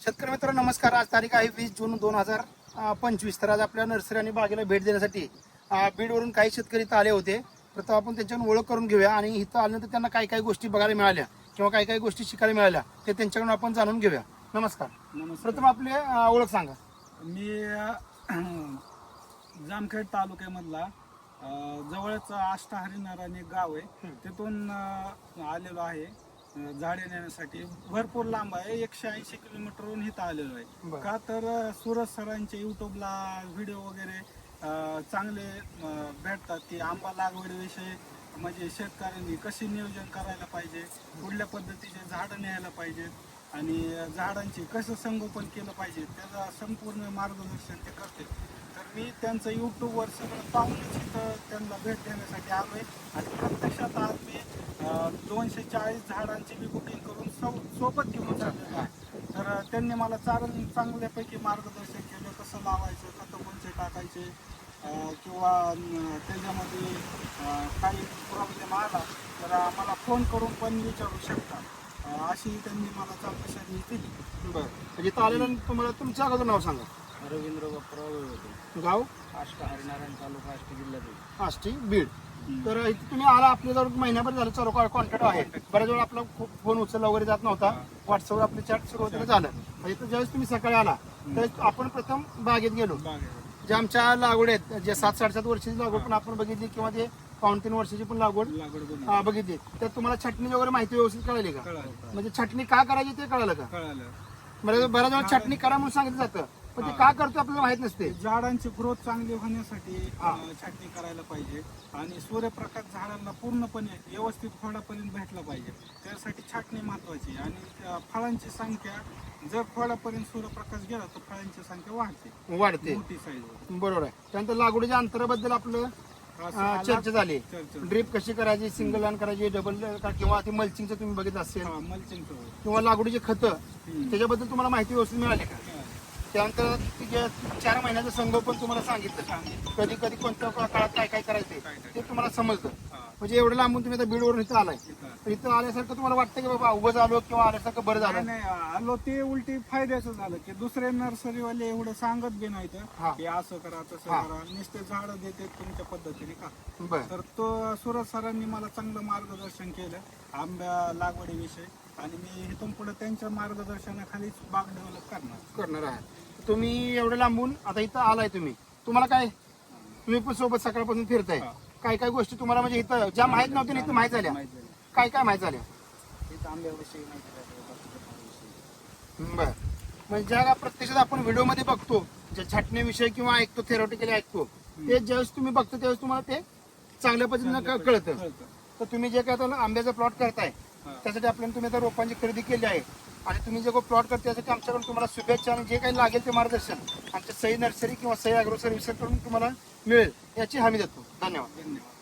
शेतकरी मित्रांनो नमस्कार. आज तारीख आहे वीस जून दोन हजार पंचवीस. तर आज आपल्या नर्सरी आणि बागेला भेट देण्यासाठी बीडवरून काही शेतकरी इथं आले होते. प्रथम आपण त्यांच्याकडून ओळख करून घेऊया आणि इथं आल्यानंतर त्यांना काही काही गोष्टी बघायला मिळाल्या किंवा काही काही गोष्टी शिकायला मिळाल्या ते त्यांच्याकडून आपण जाणून घेऊया. नमस्कार. नमस्कार. प्रथम आपले ओळख सांगा. मी जामखेड तालुक्यामधला जवळच आष्टा हरिनार आणि एक गाव आहे. तिथून आलेलो आहे. झाडे नेण्यासाठी भरपूर लांब आहे. एकशे ऐंशी किलोमीटरहून इथं आलेलो आहे. का तर सूरज सरांचे युट्यूबला व्हिडिओ वगैरे चांगले भेटतात. की आंबा लागवडीविषयी म्हणजे शेतकऱ्यांनी कसे नियोजन करायला पाहिजे? कुठल्या पद्धतीचे झाडं न्यायला पाहिजेत आणि झाडांची कसं संगोपन केलं पाहिजे? त्याचं संपूर्ण मार्गदर्शन ते करते. तर मी त्यांचं यूट्यूबवर सगळं पाहूनच इथं त्यांना भेट देण्यासाठी आलो आहे आणि प्रत्यक्षात आज मी दोनशे चाळीस झाडांची मी बुकिंग करून सो सोबत घेऊन आहे तर त्यांनी मला चांगलं चांगल्यापैकी मार्गदर्शन केलं कसं लावायचं खतं कोणते टाकायचे किंवा त्याच्यामध्ये काही प्रॉब्लेम आला तर आम्हाला फोन करून पण विचारू शकता. अशी त्यांनी मला चौकशी दिली. बरं. म्हणजे इथं आल्यानंतर तुम्हाला तुमच्या अगोदर नाव सांगा. रवींद्र बापराव गाव? आष्टा हरिनारायण तालुका आष्टी जिल्ह्यातील आष्टी बीड. तर इथे तुम्ही आला आपल्याजवळ महिनाभर झालं चालू कॉन्टॅक्ट आहे. बऱ्याच वेळा आपला फोन उचलला वगैरे जात नव्हता. व्हॉट्सअपवर आपली चॅट सुरुवातीला झालं. म्हणजे इथं ज्यावेळेस तुम्ही सकाळी आला तर आपण प्रथम बागेत गेलो. जे आमच्या लागवड आहेत जे सात साडेसात वर्षाची लागवड पण आपण बघितली किंवा जे पाऊण तीन वर्षाची पण लागवड बघितली. तर तुम्हाला छटणी वगैरे माहिती व्यवस्थित कळाली का? म्हणजे छटणी का करायची ते कळालं का? बऱ्याच बऱ्याच वेळा छटणी करा म्हणून सांगितलं जातं. पण ते का करतो आपल्याला माहीत नसते. झाडांची ग्रोथ चांगली होण्यासाठी हा. अं, छाटणी करायला पाहिजे. आणि सूर्यप्रकाश झाडांना पूर्णपणे व्यवस्थित फळापर्यंत भेटला पाहिजे. त्यासाठी छाटणी महत्वाची आणि फळांची संख्या जर फळापर्यंत सूर्यप्रकाश गेला तर फळांची संख्या वाढते. वाढते. मोठी साईज बरोबर आहे. त्यानंतर लागवडीच्या अंतराबद्दल आपलं अं, चर्चा झाली. ड्रीप कशी करायची सिंगल लाईन करायची डबल किंवा ते मल्चिंगचं तुम्ही बघितलं असेल. मल्चिंग किंवा लागवडीचे खतं त्याच्याबद्दल तुम्हाला माहिती व्यवस्थित मिळाली का? त्यानंतर चार महिन्याचं संगोपन तुम्हाला सांगितलं कधी कधी कोणत्या काळात काय काय करायचं ते तुम्हाला समजलं. म्हणजे एवढं लांबून तुम्ही आता बीडवरून इथं आलाय. तर इथं आल्यासारखं तुम्हाला वाटतं की बाबा उभं आलो किंवा आल्यासारखं बरं झालं? नाही आलो ते उलटी फायद्याचं झालं की दुसरे नर्सरीवाले एवढं सांगत बी नाही. तर की असं करा तसं. करा नुसते झाडं देते तुमच्या पद्धतीने का? तर तो सुरज सरांनी मला चांगलं मार्गदर्शन केलं आंब्या लागवडीविषयी. आणि मी इथून पुढे त्यांच्या मार्गदर्शनाखालीच बाग डेव्हलप करणार. करणार आहे तुम्ही एवढं लांबून आता इथं आलाय तुम्ही. तुम्हाला काय? तुम्ही पण सोबत सकाळपासून फिरताय. हा. काय काय गोष्टी तुम्हाला म्हणजे इथं ज्या माहीत नव्हत्या ना इथं माहीत झाल्या. माहिती झाली काय काय माहीत झाल्या? माहिती बाकीच्या. बर. म्हणजे ज्या प्रत्यक्षात आपण व्हिडिओमध्ये बघतो ज्या छाटणीविषयी किंवा ऐकतो थेरोटिकली ऐकतो ते ज्यावेळेस तुम्ही बघतो त्यावेळेस तुम्हाला ते चांगल्या पद्धतीनं कळतं. तर तुम्ही जे काय आता आंब्याचा प्लॉट करताय. त्यासाठी आपल्याला तुम्ही आता रोपांची खरेदी केली आहे. आणि तुम्ही जे प्लॉट करता त्यासाठी आमच्याकडून तुम्हाला शुभेच्छा आणि जे काही लागेल ते मार्गदर्शन आमच्या सई नर्सरी किंवा सई अॅग्रो सर्व्हिसेसकडून तुम्हाला मिळेल. याची हमी देतो. धन्यवाद. धन्यवाद.